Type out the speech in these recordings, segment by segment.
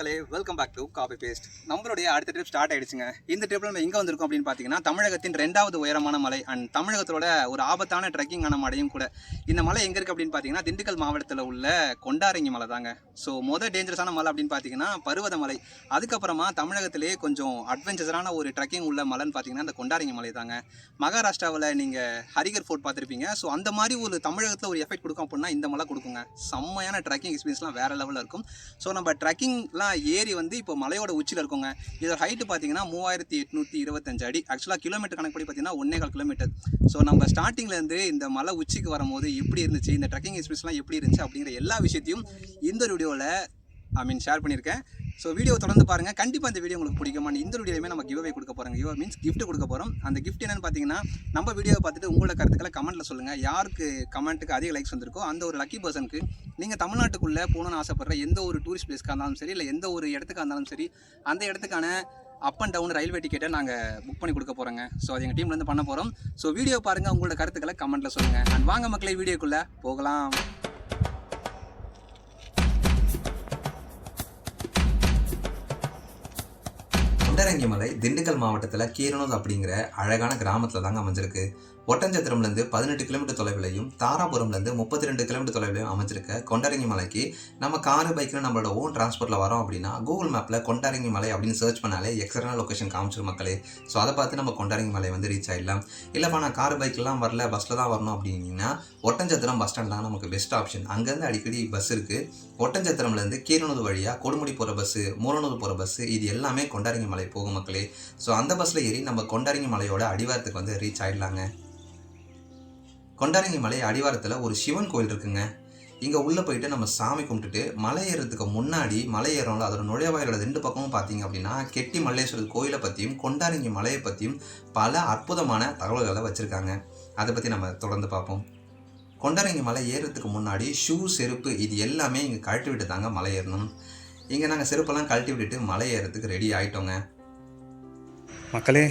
மக்களே welcome back to copy paste நம்மளுடைய அடுத்த ட்ரிப் ஸ்டார்ட் ஆயிடுச்சுங்க. இந்த ட்ரிப்ல நம்ம எங்கே வந்திருக்கோம் அப்படின்னு பார்த்தீங்கன்னா தமிழகத்தின் ரெண்டாவது உயரமான மலை அண்ட் தமிழகத்தோட ஒரு ஆபத்தான ட்ரெக்கிங்கான மலையும் கூட. இந்த மலை எங்கே இருக்குது அப்படின்னு பார்த்தீங்கன்னா திண்டுக்கல் மாவட்டத்தில் உள்ள கொண்டாரங்கி மலை தாங்க. ஸோ மொதல் டேஞ்சரஸான மலை அப்படின்னு பார்த்தீங்கன்னா பருவத மலை. அதுக்கப்புறமா தமிழகத்திலே கொஞ்சம் அட்வென்ச்சரான ஒரு ட்ரெக்கிங் உள்ள மலைன்னு பார்த்தீங்கன்னா அந்த கொண்டாரங்கி மலை தாங்க. மகாராஷ்டிராவில் நீங்கள் ஹரிகர் ஃபோர்ட் பார்த்துருப்பீங்க. ஸோ அந்த மாதிரி ஒரு தமிழகத்தில் ஒரு எஃபெக்ட் கொடுக்கும் அப்படின்னா இந்த மலை கொடுக்குங்க. செம்மையான ட்ரெக்கிங் எக்ஸ்பீரியன்ஸ்லாம் வேறு லெவலில் இருக்கும். ஸோ நம்ம ட்ரெக்கிங்லாம் ஏரி வந்து இப்போ மலையோட உச்சியில் இருக்குங்க. இதோட ஹைட்டு பார்த்தீங்கன்னா மூவாயிரத்தி எட்நூற்றி இருபத்தஞ்சு அடி. ஆக்சுவலாக கிலோமீட்டர் கணக்குப்படி பார்த்தீங்கன்னா ஒன்னே கால் கிலோமீட்டர் ஸோ நம்ம ஸ்டார்டிங்லேருந்து இந்த மலை உச்சிக்கு வரும்போது எப்படி இருந்துச்சு? இந்த ட்ரெக்கிங் எக்ஸ்பீரியன்ஸ்லாம் எப்படி இருந்துச்சு? அப்படிங்கிற எல்லா விஷயத்தையும் இந்த வீடியோவில் ஐ மீன் ஷேர் பண்ணியிருக்கேன். ஸோ வீடியோ தொடர்ந்து பாருங்கள் கண்டிப்பாக இந்த வீடியோ உங்களுக்கு பிடிக்குமா. இந்த வீடியோலையுமே நம்ம கிவ்அவே கொடுக்க போகிறோம் கிவ் மீன்ஸ் கிஃப்ட் கொடுக்க போகிறோம் அந்த கிஃப்ட் என்னென்னு பார்த்தீங்கன்னா நம்ம வீடியோவை பார்த்துட்டு உங்களோட கருத்துக்களை கமெண்ட்டில் சொல்லுங்கள் யாருக்கு கமெண்ட்டுக்கு அதிக லைக்ஸ் வந்திருக்கோ அந்த ஒரு லக்கி பர்சனுக்கு நீங்கள் தமிழ்நாட்டுக்குள்ளே போகணும்னு ஆசைப்படுற எந்த ஒரு டூரிஸ்ட் பிளேஸ்க்காக இருந்தாலும் சரி இல்லை எந்த ஒரு இடத்துக்காக இருந்தாலும் சரி அந்த இடத்துக்கான அப் அண்ட் டவுன் ரயில்வே டிக்கெட்டை நாங்கள் புக் பண்ணி கொடுக்க போகிறோங்க ஸோ அது எங்கள் டீம்லேருந்து பண்ண போகிறோம் ஸோ வீடியோ பாருங்கள் உங்களோட கருத்துக்களை கமெண்ட்டில் சொல்லுங்கள் அண்ட் வாங்க மக்களை வீடியோக்குள்ளே போகலாம். கொண்டரங்கி மலை திண்டுக்கல் மாவட்டத்தில் கீரனூர் அப்படிங்கிற அழகான கிராமத்தில் தாங்க அமைஞ்சிருக்கு. ஒட்டஞ்சத்திரம்லேருந்து பதினெட்டு கிலோமீட்டர் தொலைவிலையும் தாராபுரம்லேருந்து முப்பத்தி ரெண்டு கிலோமீட்டர் தொலைவிலையும் அமைஞ்சிருக்க கொண்டரங்கி மலைக்கு நம்ம காரு பைக்கில் நம்மளோட ஓன் டிரான்ஸ்போர்ட்டில் வரோம் அப்படின்னா கூகுள் மேப்பில் கொண்டரங்கி மலை அப்படின்னு சர்ச் பண்ணாலே எக்ஸட்ரான லொக்கேஷன் காமிச்சிரும் மக்களே. ஸோ அதை பார்த்து நம்ம கொண்டரங்கி மலை வந்து ரீச் ஆகிடலாம் இல்லைப்பா நான் கார் பைக்கெலாம் வரல பஸ்ஸில் தான் வரணும் அப்படின்னா ஒட்டஞ்சத்திரம் பஸ் ஸ்டாண்ட் தான் நமக்கு பெஸ்ட் ஆப்ஷன் அங்கேருந்து அடிக்கடி பஸ் இருக்குது ஒட்டஞ்சத்திரம்லேருந்து கீரனூர் வழியாக கொடுமுடி போகிற பஸ்ஸு மூலனூர் போகிற பஸ்ஸு இது எல்லாமே கொண்டாரங்கி மலை போகும் மக்களே. ஸோ அந்த பஸ்ஸில் ஏறி நம்ம கொண்டாரங்கி மலையோட அடிவாரத்துக்கு வந்து ரீச் ஆயிடலாங்க. கொண்டாரங்கி மலை அடிவாரத்தில் ஒரு சிவன் கோயில் இருக்குங்க. இங்கே உள்ளே போயிட்டு நம்ம சாமி கும்பிட்டுட்டு மலை ஏறுறதுக்கு முன்னாடி மலை ஏறோம்ல அதோட நுழைவாயிலோட ரெண்டு பக்கமும் பார்த்தீங்க அப்படின்னா கெட்டி மல்லேஸ்வரர் கோயிலை பற்றியும் கொண்டாரங்கி மலையை பற்றியும் பல அற்புதமான தகவல்களை வச்சுருக்காங்க. அதை பற்றி நம்ம தொடர்ந்து பார்ப்போம். கொண்டாரங்கி மலை ஏறுறதுக்கு முன்னாடி ஷூ செருப்பு இது எல்லாமே இங்கே கழட்டி விட்டு தாங்க மலை ஏறணும். இங்கே நாங்கள் செருப்பெல்லாம் கழட்டி விட்டுட்டு மலை ஏறுறதுக்கு ரெடி ஆகிட்டோங்க மக்களே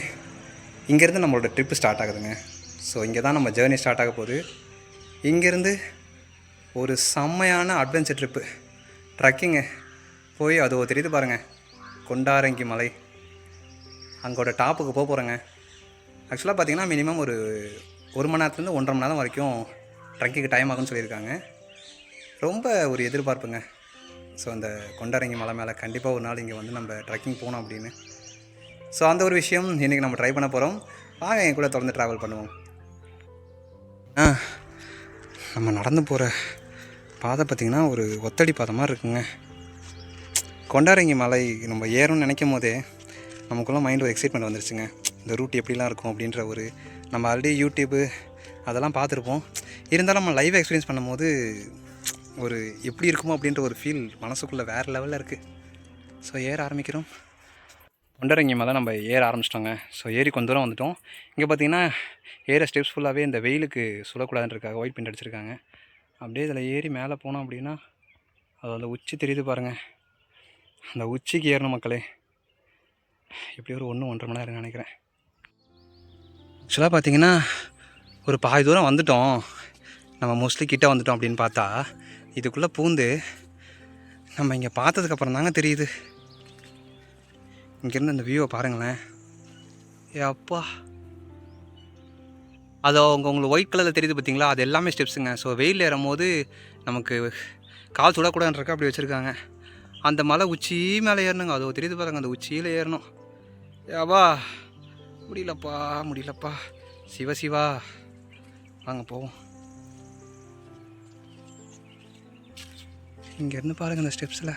இங்கேருந்து நம்மளோட ட்ரிப்பு ஸ்டார்ட் ஆகுதுங்க. ஸோ இங்கே தான் நம்ம ஜேர்னி ஸ்டார்ட் ஆக போகுது. இங்கேருந்து ஒரு செம்மையான அட்வென்ச்சர் ட்ரிப்பு ட்ரக்கிங்கு போய் அது தெரியுது பாருங்கள் கொண்டாரங்கி மலை. அங்கோட டாப்புக்கு போக போகிறேங்க ஆக்சுவலாக பார்த்தீங்கன்னா மினிமம் ஒரு ஒரு மணி நேரத்துலேருந்து ஒன்றரை மணி நேரம் வரைக்கும் ட்ரக்கிங்க்கு டைம் ஆகும்னு சொல்லியிருக்காங்க. ரொம்ப ஒரு எதிர்பார்ப்புங்க. ஸோ அந்த கொண்டாரங்கி மலை மேலே கண்டிப்பாக ஒரு நாள் இங்கே வந்து நம்ம ட்ரக்கிங் போகணும் அப்படின்னு. ஸோ அந்த ஒரு விஷயம் இன்றைக்கி நம்ம ட்ரை பண்ண போகிறோம் வாங்க என் கூட தொடர்ந்து ட்ராவல் பண்ணுவோம். நம்ம நடந்து போகிற பாதை பார்த்திங்கன்னா ஒரு ஒத்தடி பாதை மாதிரி இருக்குங்க. கொண்டாரங்கி மலை நம்ம ஏறணும்னு நினைக்கும் போதே நமக்குள்ள மைண்ட் ஒரு எக்ஸைட்மெண்ட் வந்துருச்சுங்க. இந்த ரூட் எப்படிலாம் இருக்கும் அப்படின்ற ஒரு நம்ம ஆல்ரெடி யூடியூப்பு அதெல்லாம் பார்த்துருப்போம். இருந்தாலும் நம்ம லைவ் எக்ஸ்பீரியன்ஸ் பண்ணும்போது ஒரு எப்படி இருக்குமோ அப்படின்ற ஒரு ஃபீல் மனசுக்குள்ளே வேறு லெவலில் இருக்குது ஸோ ஏற ஆரம்பிக்கிறோம். கொண்டரங்கி மலை நம்ம ஏற ஆரம்பிச்சிட்டோங்க. ஸோ ஏறி கொஞ்ச தூரம் வந்துட்டோம். இங்கே பார்த்தீங்கன்னா ஏற ஸ்டெப்ஸ் ஃபுல்லாகவே இந்த வெயிலுக்கு சுடக்கூடாதுன்றக்காக ஒயிட் பெயிண்ட் அடிச்சிருக்காங்க. அப்படியே இதில் ஏறி மேலே போனோம் அப்படின்னா அது அந்த உச்சி தெரியுது பாருங்கள் அந்த உச்சிக்கு ஏறணும் மக்களே. எப்படி ஒரு ஒன்று ஒன்றரை மணி நேரம் நினைக்கிறேன். ஆக்சுவலாக பார்த்தீங்கன்னா ஒரு பாதி தூரம் வந்துட்டோம். நம்ம மோஸ்ட்லி கிட்டே வந்துட்டோம் அப்படின்னு பார்த்தா இதுக்குள்ளே பூந்து நம்ம இங்கே பார்த்ததுக்கப்புறம் தாங்க தெரியுது. இங்கேருந்து அந்த வியூவை பாருங்களேன். ஏ அப்பா! அது அவங்க உங்களுக்கு ஒயிட் கலரில் தெரியுது பார்த்தீங்களா அது எல்லாமே ஸ்டெப்ஸுங்க ஸோ வெயில் ஏறும் போது நமக்கு கால் சுடக்கூடாதுன்றக்க அப்படி வச்சுருக்காங்க. அந்த மலை உச்சி மேலே ஏறணுங்க. அது தெரியுது பாருங்க அந்த உச்சியில் ஏறணும். ஏவா முடியலப்பா முடியலப்பா. சிவ சிவா. வாங்க போவோம். இங்கேருந்து பாருங்கள் அந்த ஸ்டெப்ஸில்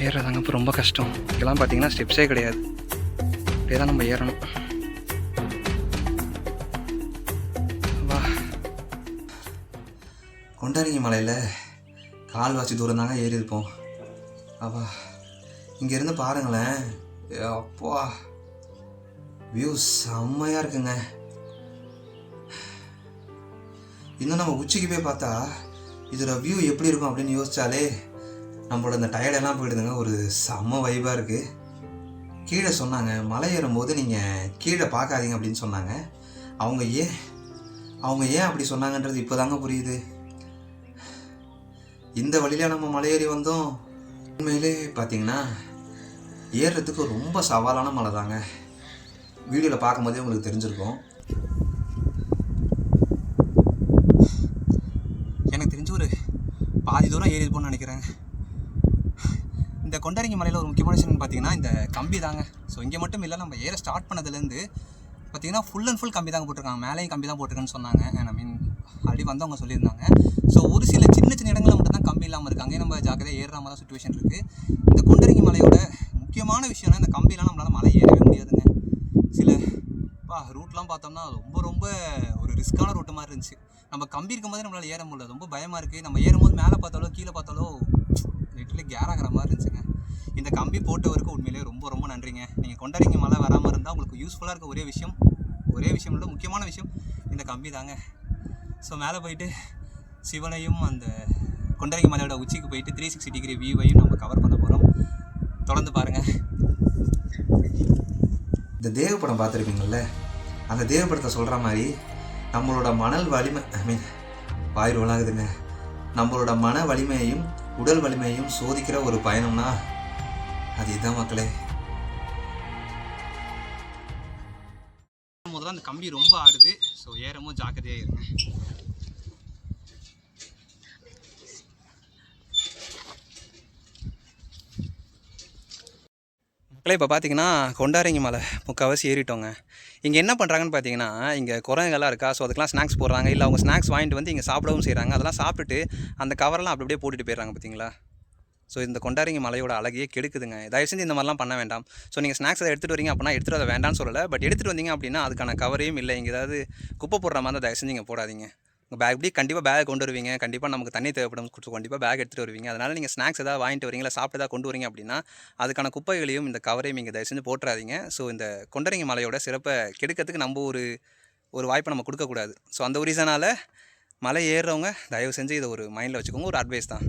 ஏறுறதாங்க இப்போ ரொம்ப கஷ்டம். இதெல்லாம் பார்த்தீங்கன்னா ஸ்டெப்ஸே கிடையாது. அப்படியே தான் நம்ம ஏறணும். வா. கொண்டாடிங்க மலையில். கால்வாசி தூரம் தாங்க ஏறி இருப்போம் அவா இங்கேருந்து பாருங்களேன். அப்பா. வியூ செம்மையாக இருக்குங்க. இன்னும் நம்ம உச்சிக்கு போய் பார்த்தா இதோட வியூ எப்படி இருக்கும் அப்படின்னு யோசிச்சாலே நம்மளோட இந்த டயர்டெல்லாம் போயிடுதுங்க. ஒரு செம்ம வைபாக இருக்குது கீழே சொன்னாங்க மலை ஏறும்போது நீங்கள் கீழே பார்க்காதீங்க அப்படின்னு சொன்னாங்க. அவங்க ஏன் அவங்க ஏன் அப்படி சொன்னாங்கன்றது இப்போ தாங்க புரியுது. இந்த வழியில நம்ம மலையேறி வந்தோம். உண்மையிலே பார்த்தீங்கன்னா ஏறுறதுக்கு ரொம்ப சவாலான மலை தாங்க. வீடியோவில் பார்க்கும்போதே உங்களுக்கு தெரிஞ்சிருக்கும். எனக்கு தெரிஞ்ச ஒரு பாதி தூரம் ஏறி இருப்போம்னு நினைக்கிறேன். இந்த கொண்டரங்கி மலையில் ஒரு முக்கியமான விஷயம் பார்த்தீங்கன்னா இந்த கம்பி தாங்க. ஸோ இங்கே மட்டும் இல்லை நம்ம ஏற ஸ்டார்ட் பண்ணதுலேருந்து பார்த்தீங்கன்னா ஃபுல் அண்ட் ஃபுல் கம்பி தாங்க போட்டிருக்காங்க. மேலேயும் கம்பி தான் போட்டிருக்கேன்னு சொன்னாங்க. ஐ மீன் அப்படி வந்தவங்க சொல்லியிருந்தாங்க. ஸோ ஒரு சில சின்ன சின்ன இடங்களில் மட்டும் தான் கம்பி இல்லாமல் இருக்குது நம்ம ஜாக்கிரதையாக ஏறுற மாதிரி தான் சுச்சுவேஷன் இருக்குது இந்த கொண்டரங்கி மலையோட முக்கியமான விஷயம்னா இந்த கம்பிலாம் நம்மளால் மலை ஏறவே முடியாதுங்க. சில பா ரூட்லாம் பார்த்தோம்னா ரொம்ப ரொம்ப ஒரு ரிஸ்க்கான ரூட்டு மாதிரி இருந்துச்சு. நம்ம கம்பி இருக்கும்போதே நம்மளால் ஏற முடியல. ரொம்ப பயமாக இருக்குது நம்ம ஏறும்போது மேலே பார்த்தாலோ கீழே பார்த்தாலோ லிட்டரலி கேராகிற மாதிரி இருந்துச்சுங்க. இந்த கம்பி போட்டவருக்கு உண்மையிலேயே ரொம்ப ரொம்ப நன்றிங்க. நீங்கள் கொண்டாடிங்க மழை வராமல் இருந்தால் உங்களுக்கு யூஸ்ஃபுல்லாக இருக்க ஒரே விஷயம் ஒரே விஷயம் இல்லை முக்கியமான விஷயம் இந்த கம்பி தாங்க. ஸோ மேலே போயிட்டு சிவனையும் அந்த கொண்டரங்கி மலையோட உச்சிக்கு போயிட்டு த்ரீ சிக்ஸ்டி டிகிரி வியூவையும் நம்ம கவர் பண்ண போகிறோம் தொடர்ந்து பாருங்கள் இந்த தேவ படம் பார்த்துருக்கீங்கல்ல அந்த தேவ படத்தை சொல்கிற மாதிரி நம்மளோட மணல் வலிமை ஐ மீன் வாயிறு ஆகுதுங்க நம்மளோட மன வலிமையையும் உடல் வலிமையையும் சோதிக்கிற ஒரு பயணம்னா அது இதுதான் மக்களே. முதல்ல அந்த கம்பி ரொம்ப ஆடுது. ஸோ ஏறமும் ஜாக்கிரதையாக இருங்க. மக்களே இப்போ பார்த்தீங்கன்னா கொண்டாரிங்க மலை முக்கால்வாசி ஏறிட்டோங்க. இங்கே என்ன பண்ணுறாங்கன்னு பார்த்தீங்கன்னா இங்கே குரங்குகள்லாம் இருக்கா? ஸோ அதுக்கெலாம் ஸ்நாக்ஸ் போடுறாங்க. இல்லை அவங்க ஸ்நாக்ஸ் வாங்கிட்டு வந்து இங்கே சாப்பிடவும் செய்கிறாங்க அதெல்லாம் சாப்பிட்டுட்டு அந்த கவரெல்லாம் அப்படி அப்படியே போட்டுட்டு போயிடுறாங்க பார்த்தீங்களா ஸோ இந்த கொண்டாரிங்க மலையோட அழகையே கெடுக்குதுங்க. தயவு செஞ்சு இந்த மாதிரிலாம் பண்ண வேண்டாம். ஸோ நீங்கள் ஸ்நாக்ஸ் அதை எடுத்துகிட்டு வரீங்க அப்படின்னா எடுத்துகிட்டு வர வேண்டாம்னு சொல்லலை. பட் எடுத்துகிட்டு வந்தீங்க அப்படின்னா அதுக்கான கவரையும் இல்லை. இங்கே ஏதாவது குப்பை போடுற மாதிரி தயவு செஞ்சு இங்கே போடாதீங்க. பேக் இப்படி கண்டிப்பாக பேக் கொண்டு வருவீங்க. கண்டிப்பாக நமக்கு தண்ணி தேவைப்படும். கண்டிப்பாக பேக் எடுத்துகிட்டு வருவீங்க. அதனால் நீங்கள் ஸ்நாக்ஸ் ஏதாவது வாங்கிட்டு வரீங்களா சாப்பிட்டு ஏதாவது கொண்டு வரீங்க அப்படின்னா அதுக்கான குப்பைகளையும் இந்த கவரையும் நீங்கள் தயவு செஞ்சு போட்டுறாதீங்க. ஸோ இந்த கொண்டரங்கி மலையோட சிறப்பை கெடுக்கிறதுக்கு நம்ம ஒரு ஒரு வாய்ப்பை நம்ம கொடுக்கக்கூடாது ஸோ அந்த ஒரு ரீசனால் மலை ஏறுறவங்க தயவு செஞ்சு இதை ஒரு மைண்டில் வச்சுக்கோங்க. ஒரு அட்வைஸ் தான்.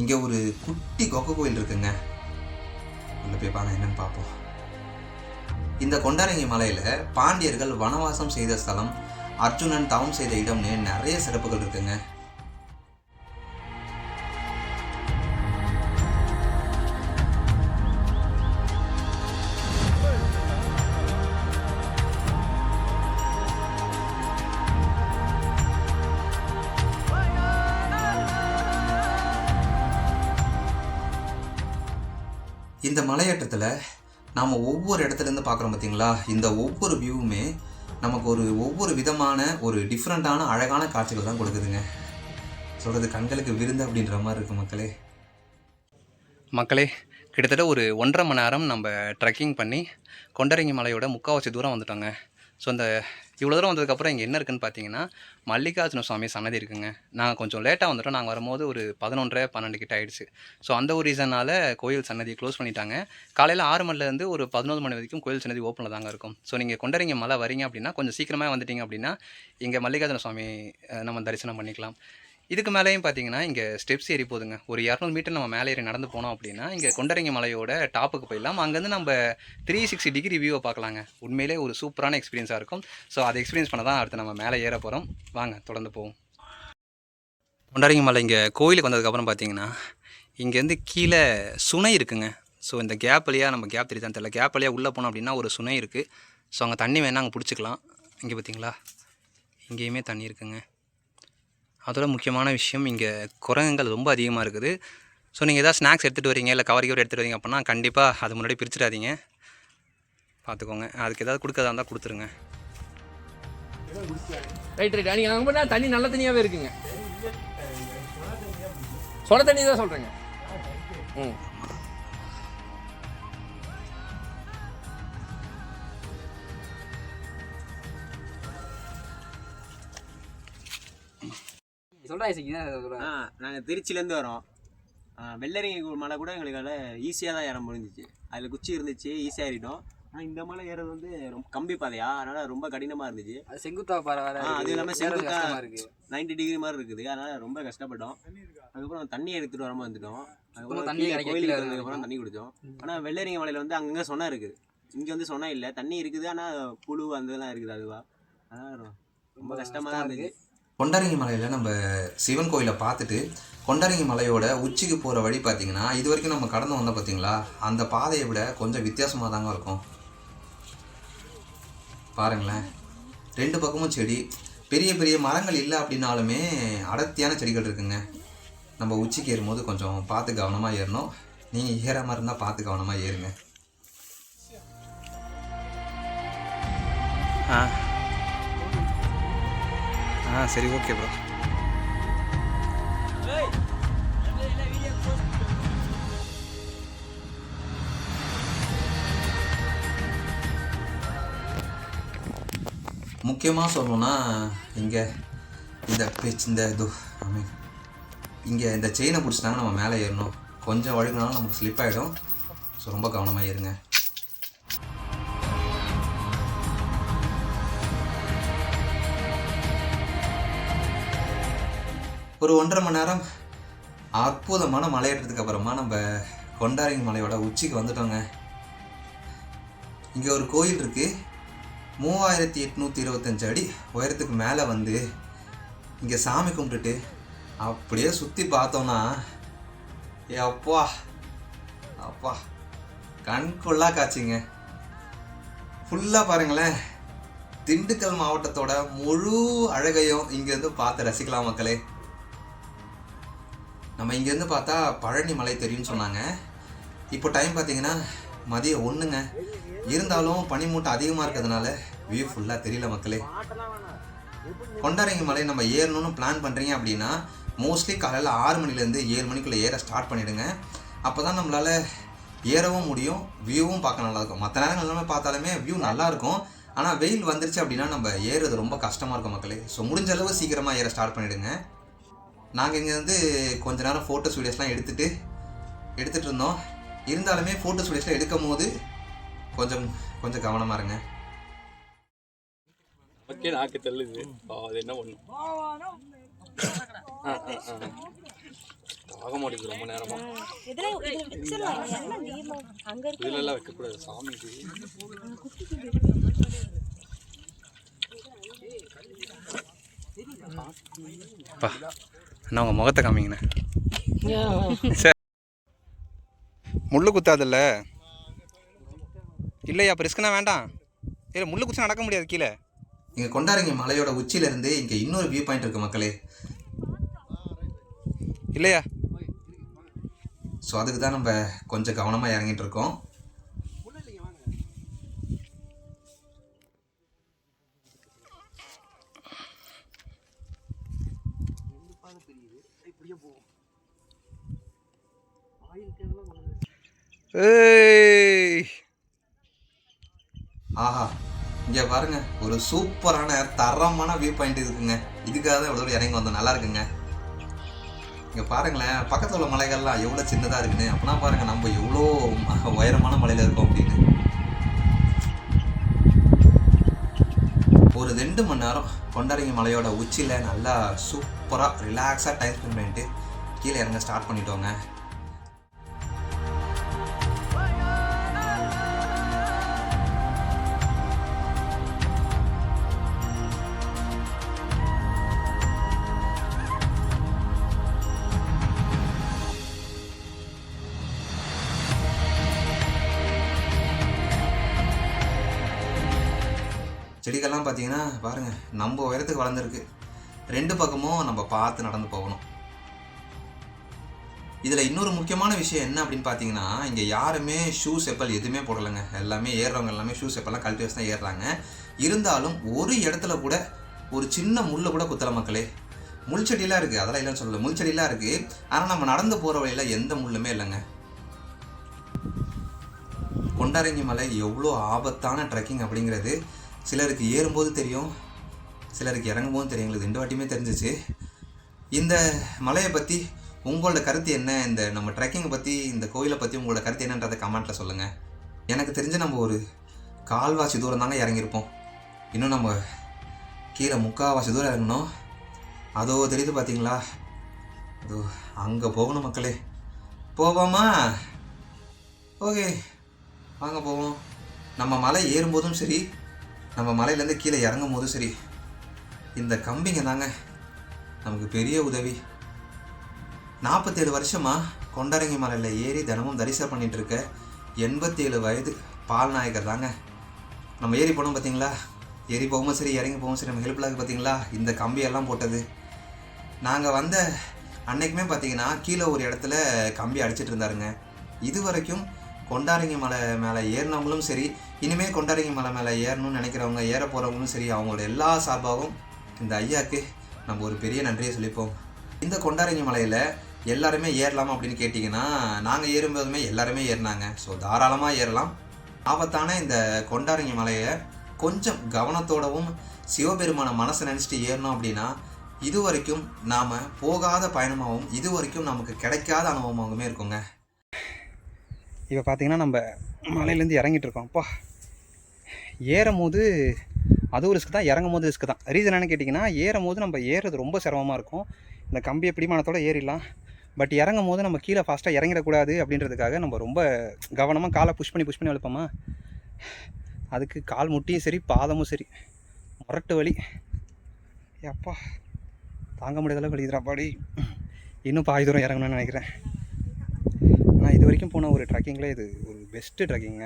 இங்கே ஒரு குட்டி கொக்க கோயில் இருக்குங்க. உள்ள போய் பாருங்க என்னன்னு பார்ப்போம். இந்த கொண்டாரங்கி மலையில் பாண்டியர்கள் வனவாசம் செய்த ஸ்தலம் அர்ஜுனன் தவம் செய்த இடம்னு நிறைய சிறப்புகள் இருக்குங்க. இந்த மலையேற்றத்தில் நாம் ஒவ்வொரு இடத்துலேருந்து பார்க்குறோம் பார்த்தீங்களா? இந்த ஒவ்வொரு வியூவுமே நமக்கு ஒரு ஒவ்வொரு விதமான ஒரு டிஃப்ரெண்ட்டான அழகான காட்சிகள் தான் கொடுக்குதுங்க. சொல்கிறது கண்களுக்கு விருந்து அப்படின்ற மாதிரி இருக்குது மக்களே. மக்களே கிட்டத்தட்ட ஒரு ஒன்றரை மணி நேரம் நம்ம ட்ரெக்கிங் பண்ணி கொண்டரங்கி மலையோட முக்கால்வாசி தூரம் வந்துட்டோங்க. ஸோ அந்த இவ்வளோ தூரம் வந்ததுக்கப்புறம் இங்கே என்ன இருக்குன்னு பார்த்தீங்கன்னா மல்லிகார்ஜுன சுவாமி சன்னதி இருக்குங்க. நாங்கள் கொஞ்சம் லேட்டாக வந்துட்டோம். நாங்கள் வரும்போது ஒரு பதினொன்றரை பன்னெண்டு கிட்ட ஆயிடுச்சு. ஸோ அந்த ஒரு ரீசனால் கோயில் சன்னதியை க்ளோஸ் பண்ணிட்டாங்க. காலையில் ஆறு மணிலேருந்து ஒரு பதினோரு மணி வரைக்கும் கோயில் சன்னதி ஓப்பனில் தாங்க இருக்கும். ஸோ நீங்கள் கொண்டறிங்க மலை வரீங்க அப்படின்னா கொஞ்சம் சீக்கிரமாக வந்துட்டீங்க அப்படின்னா இங்கே மல்லிகார்ஜுன சுவாமி நம்ம தரிசனம் பண்ணிக்கலாம். இதுக்கு மேலேயும் பார்த்தீங்கன்னா இங்கே ஸ்டெப்ஸ் ஏறி போகுதுங்க. ஒரு இரநூறு மீட்டர் நம்ம மேலே ஏறி நடந்து போனோம் அப்படின்னா இங்கே கொண்டரங்க மலையோட டாப்புக்கு போயிடலாம். அங்கேருந்து நம்ம த்ரீ சிக்ஸ்டி டிகிரி வியூவை பார்க்கலாங்க. உண்மையிலே ஒரு சூப்பரான எக்ஸ்பீரியன்ஸாக இருக்கும். ஸோ அதை எக்ஸ்பீரியன்ஸ் பண்ண தான் அடுத்து நம்ம மேலே ஏற போகிறோம் வாங்க தொடர்ந்து போவோம். கொண்டரங்க மலை இங்கே கோயிலுக்கு வந்ததுக்கப்புறம் பார்த்தீங்கன்னா இங்கேருந்து கீழே சுனை இருக்குங்க. ஸோ இந்த கேப் வழியாக நம்ம கேப் தெரியுதான் தெரியல. கேப் வழியாக உள்ளே போனோம் அப்படின்னா ஒரு சுனை இருக்குது ஸோ அங்கே தண்ணி வேணால் அங்கே பிடிச்சிக்கலாம். இங்கே பார்த்தீங்களா? இங்கேயுமே தண்ணி இருக்குங்க. அதோட முக்கியமான விஷயம் இங்கே குரங்குகள் ரொம்ப அதிகமாக இருக்குது. ஸோ நீங்கள் எதாவது ஸ்நாக்ஸ் எடுத்துகிட்டு வரீங்க இல்லை கவர் கவர் எடுத்துகிட்டு வரீங்க அப்படின்னா கண்டிப்பாக அது முன்னாடி பிரிச்சிடாதீங்க. பார்த்துக்கோங்க. அதுக்கு ஏதாவது கொடுக்கறதா இருந்தால் கொடுத்துருங்க. Right right. நீங்கள் அங்கே போனால் தண்ணி நல்ல தண்ணியாகவே இருக்குங்க. சொல தண்ணி தான் சொல்கிறேங்க ம். சொல்கிறா இசைக்கு ஆ நாங்கள் திருச்சிலேருந்து வரோம். வெள்ளரிங்கி மலை கூட எங்களுக்கு ஈஸியாக தான் ஏற முடிஞ்சிச்சு. அதில் குச்சி இருந்துச்சு ஈஸியாக ஏறிட்டோம். ஆனால் இந்த மலை ஏறது வந்து ரொம்ப கம்பி பாதையா? அதனால் ரொம்ப கடினமாக இருந்துச்சு. அது செங்குத்தா ஆ, அது இல்லாம ஏறது செங்குத்தா- கஷ்டமா இருக்கு. 90 டிகிரி மாதிரி இருக்குது. அதனால் ரொம்ப கஷ்டப்பட்டோம். அதுக்கப்புறம் தண்ணி எடுத்துகிட்டு வராமல் வந்துட்டோம். அதுக்கப்புறம் தண்ணி கோயிலுக்கு கீழே வந்ததுக்கப்புறம் தண்ணி குடித்தோம் ஆனால் வெள்ளரிங்க மலையில் வந்து அங்கங்கே சொன்னா இருக்குது. இங்கே வந்து சொன்னா இல்லை. தண்ணி இருக்குது ஆனால் புழு அந்த இதெல்லாம் இருக்குது அதுவா. அதனால் ரொம்ப கஷ்டமாக தான் இருந்துச்சு. கொண்டரங்கி மலையில் நம்ம சிவன் கோயிலை பார்த்துட்டு கொண்டரங்கி மலையோட உச்சிக்கு போகிற வழி பார்த்தீங்கன்னா இது வரைக்கும் நம்ம கடந்து வந்தோம் பார்த்தீங்களா? அந்த பாதையை விட கொஞ்சம் வித்தியாசமாக தாங்க இருக்கும். பாருங்களேன். ரெண்டு பக்கமும் செடி. பெரிய பெரிய மரங்கள் இல்லை அப்படின்னாலுமே அடர்த்தியான செடிகள் இருக்குங்க. நம்ம உச்சிக்கு ஏறும்போது கொஞ்சம் பார்த்து கவனமாக ஏறணும். நீங்கள் ஏறாமல் இருந்தால் பார்த்து கவனமாக ஏறுங்க. ஆ. ஆ சரி ஓகே ப்ரோ முக்கியமாக சொல்லணும்னா இங்கே இந்த பேச்சு இந்த இது ஐ மீன் இங்கே இந்த செயினை பிடிச்சிட்டாங்க நம்ம மேலே ஏறணும். கொஞ்சம் வழுக்கினாலும் நமக்கு ஸ்லிப் ஆகிடும் ஸோ ரொம்ப கவனமாக ஏறுங்க. ஒரு ஒன்றரை மணி நேரம் அற்புதமான மலையேற்றத்துக்கு அப்புறமா நம்ம கொண்டாரிங் மலையோட உச்சிக்கு வந்துட்டோங்க. இங்கே ஒரு கோயில் இருக்குது மூவாயிரத்தி எட்நூற்றி இருபத்தஞ்சு அடி உயரத்துக்கு மேலே வந்து இங்கே சாமி கும்பிட்டுட்டு அப்படியே சுற்றி பார்த்தோன்னா ஏ அப்பா அப்பா கண்கொள்ளா காய்ச்சிங்க ஃபுல்லாக பாருங்களேன். திண்டுக்கல் மாவட்டத்தோட முழு அழகையும் இங்கேருந்து பார்த்து ரசிக்கலாம் மக்களே. நம்ம இங்கேருந்து பார்த்தா பழனி மலை தெரியும்னு சொன்னாங்க. இப்போ டைம் பார்த்தீங்கன்னா மதியம் ஒன்றுங்க இருந்தாலும் பனிமூட்டம் அதிகமாக இருக்கிறதுனால வியூ ஃபுல்லாக தெரியல மக்களே. கொண்டாரங்கி மலை நம்ம ஏறணும்னு பிளான் பண்ணுறீங்க அப்படின்னா மோஸ்ட்லி காலையில் ஆறு மணிலேருந்து ஏழு மணிக்குள்ளே ஏற ஸ்டார்ட் பண்ணிவிடுங்க அப்போ தான் நம்மளால் ஏறவும் முடியும் வியூவும் பார்க்க நல்லாயிருக்கும் மற்ற நேரம் எல்லாமே பார்த்தாலுமே வியூ நல்லாயிருக்கும் ஆனால் வெயில் வந்துருச்சு அப்படின்னா நம்ம ஏறுறது ரொம்ப கஷ்டமாக இருக்கும் மக்களே. ஸோ முடிஞ்ச அளவு சீக்கிரமாக ஏற ஸ்டார்ட் பண்ணிவிடுங்க நாங்கள் இங்கே வந்து கொஞ்ச நேரம் ஃபோட்டோஸ் வீடியோஸ்லாம் எடுத்துகிட்டு எடுத்துகிட்டு இருந்தோம். இருந்தாலுமே ஃபோட்டோஸ் வீடியோஸ்லாம் எடுக்கும் போது கொஞ்சம் கொஞ்சம் கவனமாக இருங்க. ஓகே நாக்கு தள்ளுது. அது என்ன பண்ணும் ஆக மாட்டேங்குது ரொம்ப நேரமா. இதுல எல்லாம் வைக்கக்கூடாது. சாமி அண்ணா உங்கள் முகத்தை காமிங்கண்ணே. சரி முள்ளு குத்தாதில்ல? இல்லையா அப்போ ரிஸ்க்னா வேண்டாம். இல்லை முள்ளு குச்சி நடக்க முடியாது கீழே. இங்கே கொண்டாரங்கி மலையோட உச்சியிலேருந்து இங்கே இன்னொரு வியூ பாயிண்ட் இருக்குது மக்களே. இல்லையா? ஸோ அதுக்கு தான் நம்ம கொஞ்சம் கவனமாக இறங்கிட்டு இருக்கோம். ஆஹா இங்கே பாருங்க ஒரு சூப்பரான தரமான வியூ பாயிண்ட் இருக்குங்க. இதுக்காக தான் இவ்வளோ தூரம் இறங்கி வந்தோம். நல்லா இருக்குங்க. இங்கே பாருங்களேன் பக்கத்தில் உள்ள மலைகள்லாம் எவ்வளோ சின்னதாக இருக்குன்னு. அப்பனா பாருங்க நம்ம எவ்வளோ உயரமான மலையில் இருக்கோம் அப்படின்னு. ஒரு ரெண்டு மணி நேரம் கொண்டாரங்கி மலையோட உச்சியில் நல்லா சூப்பராக ரிலாக்ஸாக டைம் ஸ்பெண்ட் பண்ணிட்டு கீழே இறங்க ஸ்டார்ட் பண்ணிட்டோங்க. செடிகள்லாம் பார்த்தீங்கன்னா பாருங்கள் நம்ம உயரத்துக்கு வளர்ந்துருக்கு. ரெண்டு பக்கமும் நம்ம பார்த்து நடந்து போகணும். இதில் இன்னொரு முக்கியமான விஷயம் என்ன அப்படின்னு பார்த்தீங்கன்னா இங்கே யாருமே ஷூ செப்பல் எதுவுமே போடலைங்க. எல்லாமே ஏறுறவங்க எல்லாமே ஷூ செப்பல்லாம் கழட்டி வச்சு தான் ஏறுறாங்க. இருந்தாலும் ஒரு இடத்துல கூட ஒரு சின்ன முள்ளை கூட குத்தல மக்களே. முள் செடியெலாம் இருக்குது அதெல்லாம் இல்லைன்னு சொல்லல. முள் செடியெலாம் இருக்குது ஆனால் நம்ம நடந்து போகிற வழியில் எந்த முள்ளுமே இல்லைங்க. கொண்டாரங்கி மலை எவ்வளோ ஆபத்தான ட்ரெக்கிங் அப்படிங்கிறது. சிலருக்கு ஏறும்போது தெரியும் சிலருக்கு இறங்கும்போது தெரியும். எங்களுக்கு ரெண்டு வாட்டியுமே தெரிஞ்சிச்சு. இந்த மலையை பற்றி உங்களோட கருத்து என்ன? இந்த நம்ம ட்ரெக்கிங்கை பற்றி இந்த கோயிலை பற்றி உங்களோட கருத்து என்னன்றதை கமெண்ட்டில் சொல்லுங்கள் எனக்கு தெரிஞ்ச நம்ம ஒரு கால்வாசி தூரம் தாங்க இறங்கியிருப்போம். இன்னும் நம்ம கீழே முக்கால்வாசி தூரம் இறங்கணும். அதோ தெரியுது பார்த்தீங்களா அதோ அங்கே போகணும் மக்களே. போவோமா? ஓகே. வாங்க போவோம். நம்ம மலை ஏறும்போதும் சரி நம்ம மலையிலேருந்து கீழே இறங்கும் போதும் சரி இந்த கம்பிங்க தாங்க நமக்கு பெரிய உதவி. நாற்பத்தேழு வருஷமாக கொண்டரங்கி மலையில் ஏறி தினமும் தரிசனம் பண்ணிகிட்ருக்க எண்பத்தேழு வயது பால் நாயகர் தாங்க. நம்ம ஏறி போனோம் பார்த்தீங்களா ஏறி போகும்போது சரி இறங்கி போகும்போது சரி நம்ம ஹெல்ப்லாக பார்த்தீங்களா இந்த கம்பியெல்லாம் போட்டது. நாங்கள் வந்த அன்னைக்குமே பார்த்தீங்கன்னா கீழே ஒரு இடத்துல கம்பி அடிச்சிட்டு இருந்தாருங்க. இது வரைக்கும் கொண்டாரங்க மலை மேலே ஏறினவங்களும் சரி இனிமேல் கொண்டாரங்க மலை மேலே ஏறணும்னு நினைக்கிறவங்க ஏற போகிறவங்களும் சரி அவங்களோட எல்லா சார்பாகவும் இந்த ஐயாக்கு நம்ம ஒரு பெரிய நன்றியை சொல்லிப்போம். இந்த கொண்டாரங்க மலையில் எல்லாருமே ஏறலாமா அப்படின்னு கேட்டிங்கன்னா நாங்கள் ஏறும்போதுமே எல்லாருமே ஏறினாங்க. ஸோ தாராளமாக ஏறலாம். ஆபத்தான இந்த கொண்டாரங்க மலையை கொஞ்சம் கவனத்தோடவும் சிவபெருமான மனசை நினச்சிட்டு ஏறினோம் அப்படின்னா இது வரைக்கும் நாம் போகாத பயணமாகவும் இது வரைக்கும் நமக்கு கிடைக்காத அனுபவமாகவுமே இருக்குங்க. இப்போ பார்த்தீங்கன்னா நம்ம மலையிலேருந்து இறங்கிட்டு இருக்கோம் அப்பா ஏறும் போது அதுவும் ரிஸ்க் தான் இறங்கும் போது ரிஸ்க் தான். ரீசன் என்னன்னு கேட்டிங்கன்னா ஏறும் போது நம்ம ஏறுறது ரொம்ப சிரமமாக இருக்கும். இந்த கம்பியை பிடிமானத்தோட ஏறிடலாம். பட் இறங்கும் போது நம்ம கீழே ஃபாஸ்ட்டாக இறங்கிடக்கூடாது அப்படின்றதுக்காக நம்ம ரொம்ப கவனமாக காலை புஷ் பண்ணி புஷ் பண்ணி வளர்ப்போமா அதுக்கு கால் முட்டியும் சரி பாதமும் சரி. முரட்டு வலி. அப்பா தாங்க முடியாத அளவுக்கு வலிக்குதுடா பாடி இன்னும் பாதி தூரம் இறங்கணும்னு நினைக்கிறேன். நான் இது வரைக்கும் போன ஒரு ட்ரெக்கிங்கில் இது ஒரு பெஸ்ட்டு ட்ரெக்கிங்க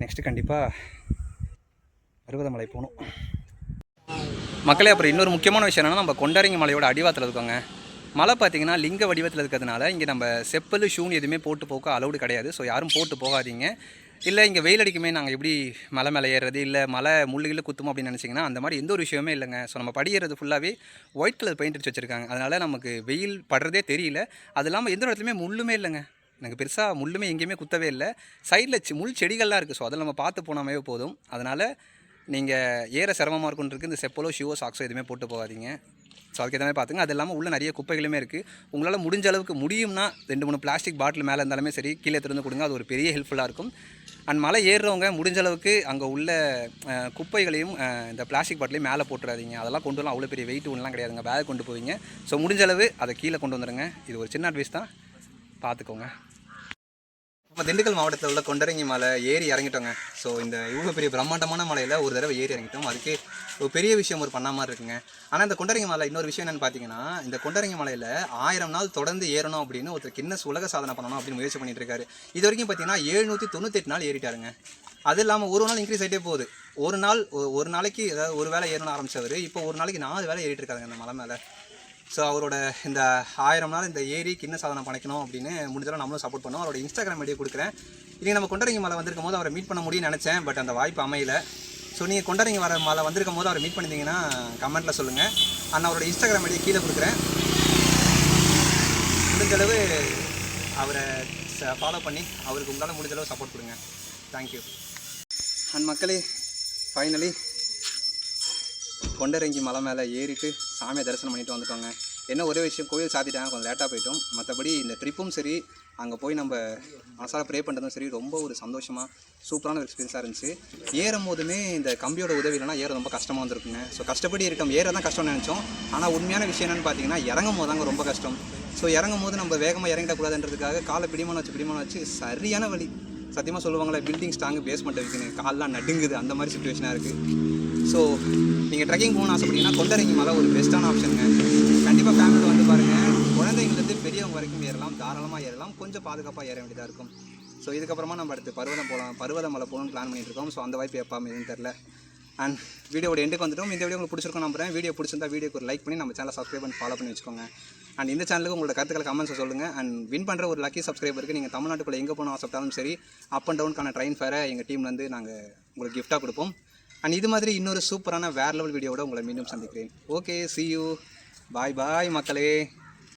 நெக்ஸ்ட்டு கண்டிப்பாக பருவதமலை போகணும். மக்களே அப்புறம் இன்னொரு முக்கியமான விஷயம் என்னென்னா நம்ம கொண்டாரிங்க மலையோட அடிவாரத்தில் இருக்கோங்க. மலை பார்த்தீங்கன்னா லிங்க வடிவத்தில் இருக்கிறதுனால இங்கே நம்ம செப்பல் ஷூன் எதுவுமே போட்டு போக அலௌடு கிடையாது. ஸோ யாரும் போட்டு போகாதீங்க. இல்லை இங்கே வெயில் அடிக்குமே நாங்கள் எப்படி மலை மேலே ஏறுறது? இல்லை மலை முள்ளுகளில் குத்துமோ அப்படின்னு நினச்சிங்கன்னா அந்த மாதிரி எந்த ஒரு விஷயமே இல்லைங்க. ஸோ நம்ம படிக்கிறது ஃபுல்லாகவே ஒயிட் கலர் பெயிண்ட் அடிச்சு வச்சுருக்காங்க. அதனால் நமக்கு வெயில் படுறதே தெரியல. அது இல்லாமல் எந்த இடத்துலையுமே முள்ளுமே இல்லைங்க. எனக்கு பெருசாக முள்ளுமே எங்கேயுமே குத்தவே இல்லை. சைடில் முள் செடிகள்லாம் இருக்குது ஸோ அதில் நம்ம பார்த்து போனாமே போதும். அதனால் நீங்கள் ஏற சிரமமாக இருக்குன்றது இந்த செப்பலோ ஷூவோ சாக்ஸோ எதுவுமே போட்டு போகாதீங்க. ஸோ அதுக்கு மாதிரி பார்த்துங்க. அது இல்லாமல் உள்ளே நிறைய குப்பைகளுமே இருக்குது உங்களால் முடிஞ்ச அளவுக்கு முடியும்னா ரெண்டு மூணு பிளாஸ்டிக் பாட்டில் மேலே இருந்தாலுமே சரி கீழே திறந்து கொடுங்க. அது ஒரு பெரிய ஹெல்ப்ஃபுல்லாக இருக்கும். அண்ட் மலை ஏறுறவங்க முடிஞ்ச அளவுக்கு அங்கே உள்ள குப்பைகளையும் இந்த பிளாஸ்டிக் பாட்டிலையும் மேலே போட்டுறாதீங்க. அதெல்லாம் கொண்டு வரலாம். அவ்வளோ பெரிய வெயிட் ஒன்றுலாம் கிடையாதுங்க பேக் கொண்டு போவீங்க. ஸோ முடிஞ்ச அளவு அதை கீழே கொண்டு வந்துடுங்க இது ஒரு சின்ன அட்வைஸ் தான். பார்த்துக்கோங்க. நம்ம திண்டுக்கல் மாவட்டத்தில் உள்ள கொண்டரங்கி மலை ஏறி இறங்கிட்டோங்க. ஸோ இந்த இவ்வளோ பெரிய பிரம்மாண்டமான மலையில் ஒரு தடவை ஏறி இறங்கிட்டோம். அதுக்கு ஒரு பெரிய விஷயம் ஒரு பண்ண மாதிரி இருக்குங்க. ஆனால் இந்த கொண்டரங்கி மலை இன்னொரு விஷயம் என்னென்னு பார்த்தீங்கன்னா இந்த கொண்டரங்கி மலையில் ஆயிரம் நாள் தொடர்ந்து ஏறணும் அப்படின்னு ஒருத்தர் கின்னஸ் உலக சாதனை பண்ணணும் அப்படின்னு முயற்சி பண்ணிட்டு இருக்காரு. இது வரைக்கும் பார்த்தீங்கன்னா எழுநூற்றி தொண்ணூத்தெட்டு நாள் ஏறிட்டாருங்க. அது இல்லாமல் ஒரு நாள் இன்க்ரீஸ் ஆகிட்டே போகுது. ஒரு நாள் ஒரு நாளைக்கு ஏதாவது ஒரு வேலை ஏறணும் ஆரம்பிச்சவர் இப்போ ஒரு நாளைக்கு நாலு வேலை ஏறிட்டு இருக்காருங்க அந்த மலை மேலே. ஸோ அவரோட இந்த ஆயிரம் நாள் இந்த ஏரி கிண்ண சாதனை பண்ணிக்கணும் அப்படின்னு முடிஞ்சாலும் நம்மளும் சப்போர்ட் பண்ணுவோம் அவரோட இன்ஸ்டாகிராம் ஐடியா கொடுக்குறேன். இன்றைக்கி நம்ம கொண்டரங்கி மலை வந்திருக்கும் போது அவரை மீட் பண்ண முடியும்னு நினச்சேன். பட் அந்த வாய்ப்பு அமையல. ஸோ நீங்கள் கொண்டரங்கி வர மலை வந்திருக்கும் போது அவரை மீட் பண்ணியிருந்தீங்கன்னா கமெண்ட்டில் சொல்லுங்கள் அண்ணா அவரோட இன்ஸ்டாகிராம் ஐடியை கீழே கொடுக்குறேன். முடிஞ்சளவு அவரை ஃபாலோ பண்ணி அவருக்கு உங்களால் முடிஞ்சளவு சப்போர்ட் கொடுங்க. தேங்க்யூ அண்ட் மக்களே ஃபைனலி கொண்டரங்கி மலை மேலே ஏறிட்டு சாமியை தரிசனம் பண்ணிட்டு வந்துட்டோங்க. என்ன ஒரே விஷயம் கோயில் சாத்திட்டாங்க கொஞ்சம் லேட்டாக போயிட்டோம். மற்றபடி இந்த ட்ரிப்பும் சரி அங்கே போய் நம்ம மனசார ப்ரே பண்ணுறதும் சரி ரொம்ப ஒரு சந்தோஷமாக சூப்பரான ஒரு எக்ஸ்பீரியன்ஸாக இருந்துச்சு. ஏறும் போதுமே இந்த கம்பியோட உதவி இல்லைனா ஏற ரொம்ப கஷ்டமாக வந்திருக்குங்க. ஸோ கஷ்டப்படி இருக்கோம் ஏற தான் கஷ்டம்னு நினச்சோம். ஆனால் உண்மையான விஷயம் என்னென்னு பார்த்தீங்கன்னா இறங்கும் போது தாங்க ரொம்ப கஷ்டம். ஸோ இறங்கும் போது நம்ம வேகமாக இறங்கிடக்கூடாதுன்றதுக்காக காலை பிடிமான வச்சு பிடிமான வச்சு சரியான வழி. சத்தியமாக சொல்லுவாங்களே பில்டிங் ஸ்ட்ராங்கு பேஸ்மெண்ட் வைக்கணும். கால்லாம் நடுங்குது அந்த மாதிரி சுச்சுவேஷனாக இருக்குது ஸோ நீங்கள் ட்ரெக்கிங் போகணும்னு ஆசைப்பட்டீங்கன்னா கொண்டரங்கி மலை ஒரு பெஸ்ட்டான ஆப்ஷனுங்க கண்டிப்பாக ஃபேமிலியில் வந்து பாருங்கள் குழந்தைங்கலேருந்து பெரியவங்க வரைக்கும் ஏறலாம் தாராளமாக ஏறலாம் கொஞ்சம் பாதுகாப்பாக ஏற வேண்டியதாக இருக்கும். ஸோ இதுக்கப்புறமா நம்ம அடுத்து பருவதம் போகலாம் பருவத மலை போகணும்னு பிளான் பண்ணிட்டு இருக்கோம் ஸோ அந்த வாய்ப்பு எப்போ அமைதுன்னு தெரில அண்ட் வீடியோட எண்டுக்கு வந்துட்டோம். இந்த வீடியோ உங்களுக்கு பிடிச்சிருக்கோம் நம்புறேன். வீடியோ பிடிச்சிருந்தா வீடியோக்கு ஒரு லைக் பண்ணி நம்ம சேனலை சப்ஸ்கிரைப் பண்ணி ஃபாலோ பண்ணி வச்சுக்கோங்க. அண்ட் இந்த சேனலுக்கு உங்களோட கருத்துக்களை கமெண்ட்ஸை சொல்லுங்கள் அண்ட் வின் பண்ணுற ஒரு லக்கி சப்ஸ்கிரைபருக்கு நீங்கள் தமிழ்நாட்டுக்குள்ளே எங்கே போகணும் ஆசைப்பட்டாலும் சரி அப் அண்ட் டவுனுக்கான ட்ரெயின் ஃபேரை எங்கள் டீம்லேருந்து நாங்கள் உங்களுக்கு கிஃப்ட்டாக கொடுப்போம். அண்ட் இது மாதிரி இன்னொரு சூப்பரான வேற லெவல் வீடியோவோட உங்களை மீண்டும் சந்திக்கிறேன். Okay see you bye bye மக்களே.